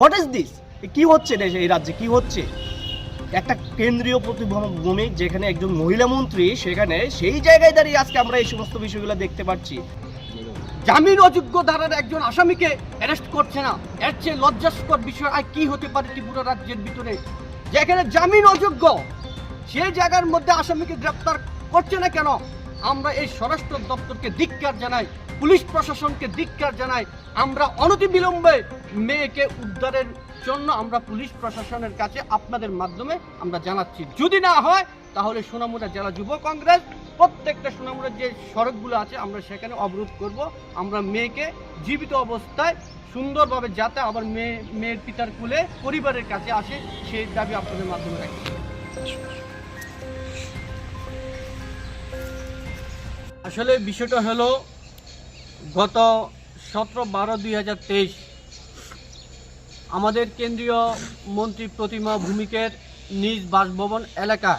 What is this কি হচ্ছে দেশে এই রাজ্যে? কি হচ্ছে? একটা কেন্দ্রীয় প্রতিভূমি যেখানে একজন মহিলা মন্ত্রী, সেখানে সেই জায়গায় দাঁড়িয়ে আজকে আমরা এই সমস্ত বিষয়গুলো দেখতে পাচ্ছি। জামিন অযোগ্য ধারার একজন আসামিকে অ্যারেস্ট করছে না। এর চেয়ে লজ্জাস্কর বিষয় আর কি হতে পারে ত্রিপুরা রাজ্যের ভিতরে? যেখানে জামিন অযোগ্য, সেই জায়গার মধ্যে আসামিকে গ্রেপ্তার করছে না কেন? আমরা এই স্বরাষ্ট্র দপ্তরকে ধিক্কার জানাই। পুলিশ প্রশাসনকে ধিক্কার জানাই আমরা অনতিবিলম্বে মেয়েকে উদ্ধারের জন্য আমরা পুলিশ প্রশাসনের কাছে আপনাদের মাধ্যমে আমরা জানাচ্ছি। যদি না হয়, তাহলে সোনামুড়া জেলা যুব কংগ্রেস, প্রত্যেকটা সোনামুড়ার যে সড়কগুলো আছে, আমরা সেখানে অবরোধ করব। আমরা মেয়েকে জীবিত অবস্থায় সুন্দরভাবে যাতে আবার মেয়ে, মেয়ের পিতার কুলে পরিবারের কাছে আসে, সেই দাবি আপনাদের মাধ্যমে রাখছি। আসলে বিষয়টা হলো গত সতেরো বারো দুই আমাদের কেন্দ্রীয় মন্ত্রী প্রতিমা ভূমিকের নিজ বাসভবন এলাকা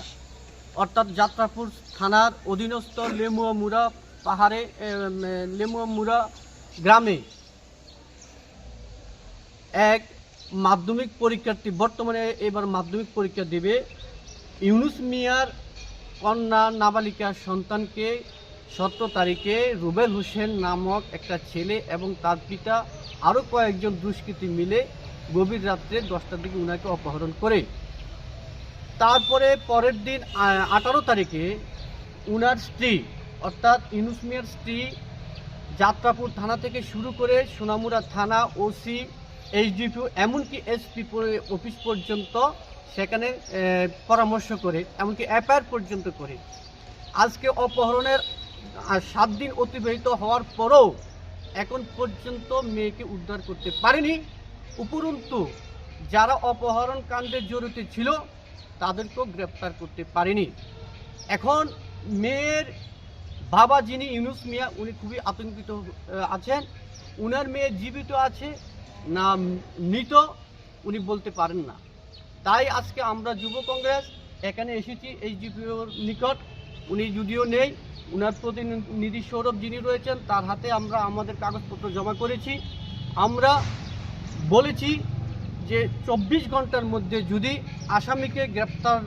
অর্থাৎ যাত্রাপুর থানার অধীনস্থ লেমুয়ামুড়া পাহাড়ে এ, গ্রামে এক মাধ্যমিক পরীক্ষার্থী বর্তমানে এবার মাধ্যমিক পরীক্ষা দেবে ইউনুস মিয়ার কন্যা নাবালিকা সন্তানকে সতেরো তারিখে রুবেল হোসেন নামক একটা ছেলে এবং তার পিতা আরও কয়েকজন দুষ্কৃতী মিলে গভীর রাত্রে দশটার দিকে উনাকে অপহরণ করে। তারপরে পরের দিন আঠারো তারিখে উনার স্ত্রী, অর্থাৎ ইউনুস মিয়ার স্ত্রী যাত্রাপুর থানা থেকে শুরু করে সোনামুড়া থানা, ওসি, এইচডিপিও, এমনকি এসপি অফিস পর্যন্ত সেখানে পরামর্শ করে, এমনকি এফআইআর পর্যন্ত করে। আজকে অপহরণের সাত দিন অতিবাহিত হওয়ার পরও এখন পর্যন্ত মেয়েকে উদ্ধার করতে পারেনি। উপরন্তু, যারা অপহরণ কাণ্ডে জড়িত ছিল, তাদেরকেও গ্রেপ্তার করতে পারেনি। এখন মেয়ের বাবা যিনি ইউনুস মিয়া, উনি খুবই আতঙ্কিত আছেন। উনার মেয়ে জীবিত আছে না মৃত, উনি বলতে পারেন না। তাই আজকে আমরা যুব কংগ্রেস, এখানে এসেছি এই জিপিওর নিকট। উনি যদিও নেই উনার প্রতিনিধি সৌরভ যিনি রয়েছেন, তার হাতে আমরা আমাদের কাগজপত্র জমা করেছি। আমরা বলেছি যে চব্বিশ ঘণ্টার মধ্যে যদি আসামিকে গ্রেপ্তার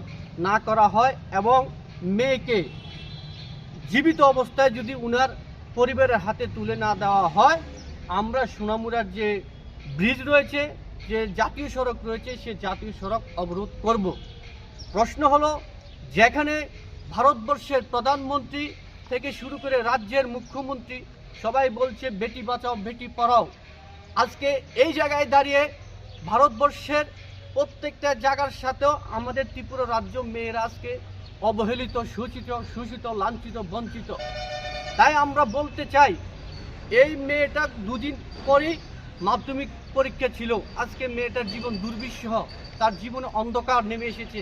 না করা হয় এবং মেয়েকে জীবিত অবস্থায় যদি উনার পরিবারের হাতে তুলে না দেওয়া হয়, আমরা সোনামুড়ার যে ব্রিজ রয়েছে, যে জাতীয় সড়ক রয়েছে, সে জাতীয় সড়ক অবরোধ করব। প্রশ্ন হলো, যেখানে ভারতবর্ষের প্রধানমন্ত্রী থেকে শুরু করে রাজ্যের মুখ্যমন্ত্রী সবাই বলছে, বেটি বাঁচাও, বেটি পড়াও। আজকে এই জায়গায় দাঁড়িয়ে ভারতবর্ষের প্রত্যেকটা জায়গার সাথেও আমাদের ত্রিপুরা রাজ্য মেয়েরা আজকে অবহেলিত, শোষিত শোষিত, লাঞ্ছিত, বঞ্চিত। তাই আমরা বলতে চাই, এই মেয়েটা দুদিন পরেই মাধ্যমিক পরীক্ষা ছিল। আজকে মেয়েটার জীবন দুর্বিষহ, তার জীবনে অন্ধকার নেমে এসেছে।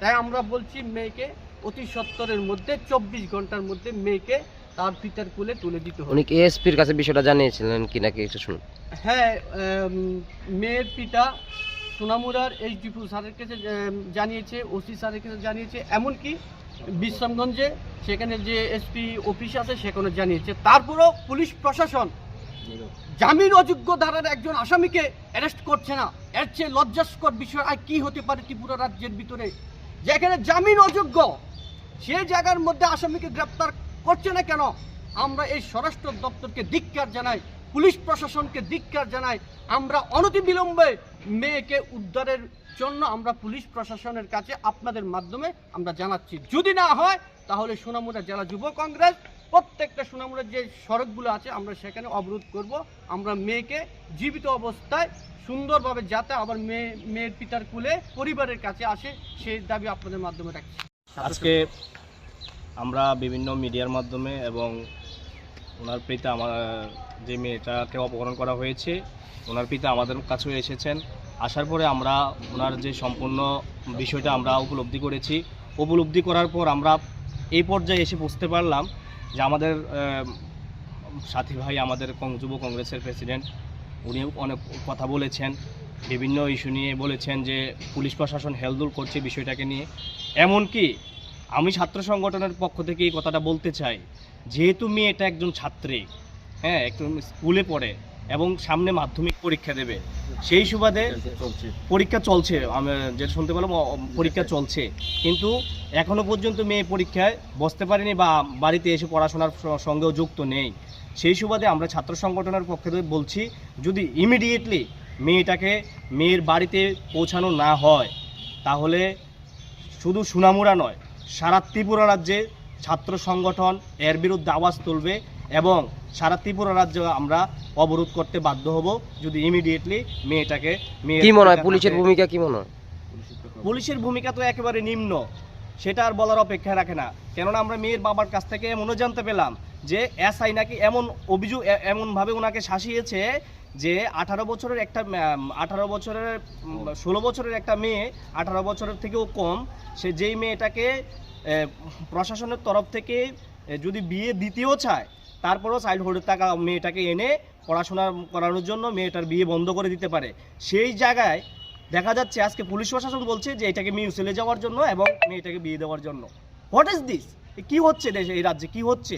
তাই আমরা বলছি, মেয়েকে অতি সত্তরের মধ্যে চব্বিশ ঘণ্টার মধ্যে মেয়েকে তার পিতার কোলে তুলে দিতে হবে। উনি কি এসপির কাছে বিষয়টা জানিয়েছিলেন কি নাকি একটু শুনুন। হ্যাঁ মেয়ের পিতা সোনামুরার এইচ ডিপু স্যারের কাছে জানিয়েছে ওসি স্যারের কাছে জানিয়েছে এমনকি বিশ্রামগঞ্জে সেখানে যে এসপি অফিস আছে সেখানে জানিয়েছে। তারপরেও পুলিশ প্রশাসন জামিন অযোগ্য ধারার একজন আসামিকে অ্যারেস্ট করছে না। এর চেয়ে লজ্জাস্কর বিষয় আর কি হতে পারে ত্রিপুরা রাজ্যের ভিতরে? যেখানে জামিন অযোগ্য সেই জায়গার মধ্যে আসামিকে গ্রেপ্তার করছে না কেন? আমরা এই স্বরাষ্ট্র দপ্তরকে ধিক্কার জানাই, পুলিশ প্রশাসনকে ধিক্কার জানাই, আমরা অনতিবিলম্বে মেয়েকে উদ্ধারের জন্য আমরা পুলিশ প্রশাসনের কাছে আপনাদের মাধ্যমে আমরা জানাচ্ছি। যদি না হয়, তাহলে সোনামুড়া জেলা যুব কংগ্রেস, প্রত্যেকটা সোনামুড়ার যে সড়কগুলো আছে, আমরা সেখানে অবরোধ করব। আমরা মেয়েকে জীবিত অবস্থায় সুন্দরভাবে যাতে আবার মেয়ে, মেয়ের পিতার কুলে পরিবারের কাছে আসে, সেই দাবি আপনাদের মাধ্যমে রাখছি। আজকে আমরা বিভিন্ন মিডিয়ার মাধ্যমে এবং ওনার পিতা আমার, যে মেয়েটাকে অপহরণ করা হয়েছে, ওনার পিতা আমাদের কাছেও এসেছেন। আসার পরে আমরা ওনার যে সম্পূর্ণ বিষয়টা আমরা উপলব্ধি করেছি। উপলব্ধি করার পর আমরা এই পর্যায়ে এসে বুঝতে পারলাম যে আমাদের সাথী ভাই, আমাদের যুব কংগ্রেসের প্রেসিডেন্ট উনি অনেক কথা বলেছেন। বিভিন্ন ইস্যু নিয়ে বলেছেন যে পুলিশ প্রশাসন হেলদুল করছে বিষয়টাকে নিয়ে। এমনকি আমি ছাত্র সংগঠনের পক্ষ থেকে এই কথাটা বলতে চাই, যেহেতু মেয়েটা একজন ছাত্রী হ্যাঁ একজন স্কুলে পড়ে এবং সামনে মাধ্যমিক পরীক্ষা দেবে, সেই সুবাদে পরীক্ষা চলছে। আমি যেটা শুনতে পেলাম পরীক্ষা চলছে। কিন্তু এখনও পর্যন্ত মেয়ে পরীক্ষায় বসতে পারেনি বা বাড়িতে এসে পড়াশোনার সঙ্গেও যুক্ত নেই। সেই সুবাদে আমরা ছাত্র সংগঠনের পক্ষে থেকে বলছি, যদি ইমিডিয়েটলি মেয়েটাকে মেয়ের বাড়িতে পৌঁছানো না হয় তাহলে শুধু সুনামুরা নয় সারা ত্রিপুরা রাজ্যে ছাত্র সংগঠন এর বিরুদ্ধে আওয়াজ তুলবে এবং সারা ত্রিপুরা রাজ্যে আমরা অবরোধ করতে বাধ্য হব যদি ইমিডিয়েটলি মেয়েটাকে মেয়ের কি মনে হয়? পুলিশের ভূমিকা কি মনে হয়? পুলিশের ভূমিকা তো একেবারে নিম্ন সেটা আর বলার অপেক্ষা রাখে না। কেননা আমরা মেয়ের বাবার কাছ থেকে এমনও জানতে পেলাম যে এসআই নাকি এমন অভিযোগ এমনভাবে ওনাকে শাসিয়েছে যে আঠারো বছরের একটা আঠারো বছরের ষোলো বছরের একটা মেয়ে আঠারো বছরের থেকেও কম, সে যেই মেয়েটাকে প্রশাসনের তরফ থেকে যদি বিয়ে দিতেও চায়, তারপরেও চাইল্ডহুডের টাকা মেয়েটাকে এনে পড়াশোনা করানোর জন্য মেয়েটার বিয়ে বন্ধ করে দিতে পারে। সেই জায়গায় দেখা যাচ্ছে আজকে পুলিশ প্রশাসন বলছে যে এটাকে মিউসেলে যাওয়ার জন্য এবং মেয়েটাকে বিয়ে দেওয়ার জন্য। হোয়াট ইজ দিস কি হচ্ছে দেশে, এই রাজ্যে কি হচ্ছে?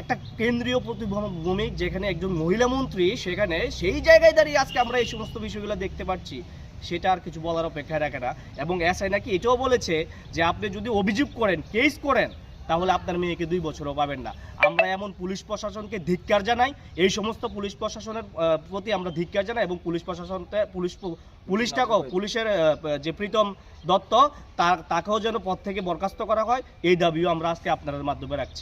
একটা কেন্দ্রীয় প্রতিভূমিক যেখানে একজন মহিলা মন্ত্রী সেখানে সেই জায়গায় দাঁড়িয়ে আজকে আমরা এই সমস্ত বিষয়গুলো দেখতে পাচ্ছি। সেটা আর কিছু বলার অপেক্ষা রাখে না। এবং এসআই নাকি এটাও বলেছে যে আপনি যদি অভিযোগ করেন কেস করেন তাহলে আপনার মেয়েকে দুই বছরও পাবেন না। আমরা এমন পুলিশ প্রশাসনকে ধিক্কার জানাই। এই সমস্ত পুলিশ প্রশাসনের প্রতি আমরা ধিক্কার জানাই এবং পুলিশ প্রশাসনকে পুলিশ পুলিশটাকেও পুলিশের যে প্রীতম দত্ত তার তাকেও যেন পদ থেকে বরখাস্ত করা হয় এই দাবিও আমরা আজকে আপনাদের মাধ্যমে রাখছি।